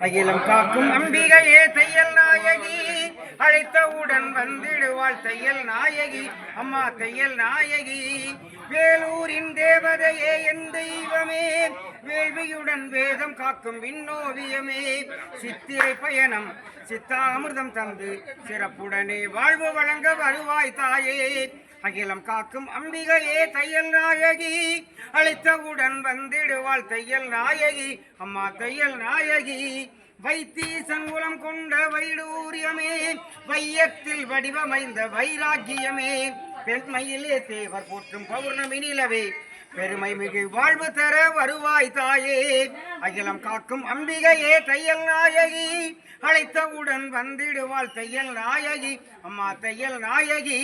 அகிலம் காக்கும் அம்பிகையே தையல் நாயகி. அழைத்தவுடன் வந்திடுவாள் தையல் நாயகி. அம்மா தையல் நாயகி. வேலூரின் தேவதையே என் தெய்வமே. வேள்வியுடன் வேதம் காக்கும் விண்ணோவியமே. சித்திரை பயணம் சித்தாமிர்தம் தந்து சிறப்புடனே வாழ்வு வழங்க வருவாய் தாயே. அகிலம் காக்கும் அம்பிகையே தையல் நாயகி. அழைத்தவுடன் வந்திடுவாள் தையல் நாயகி. அம்மா தையல் நாயகி. வைத்தீசன் குலம் கொண்ட வைடூரியமே வையத்தில் வடிவமைந்த வைராக்கியமே. பெண்மையிலே தேவர் போற்றும் பௌர்ணமி நிலவே பெருமை மிகு வாழ்வு தர வருவாய் தாயே. அகிலம் காக்கும் அம்பிகையே தையல் நாயகி. அழைத்தவுடன் வந்திடுவாள் தையல் நாயகி. அம்மா தையல் நாயகி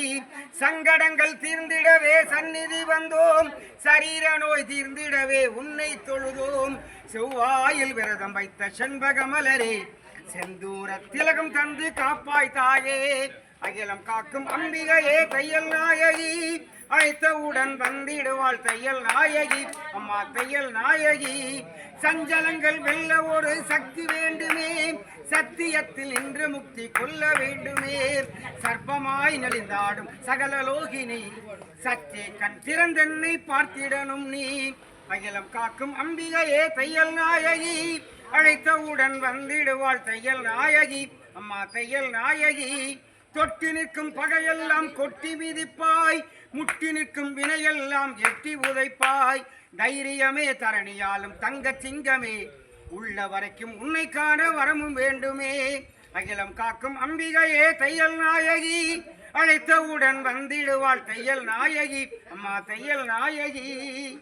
சங்கடங்கள் தீர்ந்திடவே சந்நிதி வந்தோம். சரீர நோய் தீர்ந்திடவே உன்னை தொழுதோம். செவ்வாயில் விரதம் வைத்த செண்பக மலரே செந்தூர திலகம் தந்து காப்பாய் தாயே. அகிலம் காக்கும் அம்பிகையே தையல் நாயகி. அழைத்தவுடன் வந்திடுவாள் தையல் நாயகி. அம்மா தையல் நாயகி சஞ்சலங்கள் வெல்ல ஒரு சக்தி வேண்டுமே. சத்தியத்தில் இன்று முக்தி கொள்ள வேண்டுமே. சர்ப்பமாய் நலிந்தாடும் சகல லோகினி. சற்றே கண் திறந்தென்னை பார்த்திடணும் நீ. அகிலம் காக்கும் அம்பிகையே தையல் நாயகி. அழைத்தவுடன் வந்திடுவாள் தையல் நாயகி. அம்மா தையல் நாயகி. தொட்டி நிற்கும் பகையெல்லாம் கொட்டி மிதிப்பாய். முட்டி நிற்கும் வினையெல்லாம் எட்டி உதைப்பாய். தைரியமே தரணியாலும் தங்க சிங்கமே. உள்ள வரைக்கும் உன்னை காண வரமும் வேண்டுமே. அகிலம் காக்கும் அம்பிகையே தையல் நாயகி. அழைத்தவுடன் வந்திடுவாள் தையல் நாயகி. அம்மா தையல் நாயகி.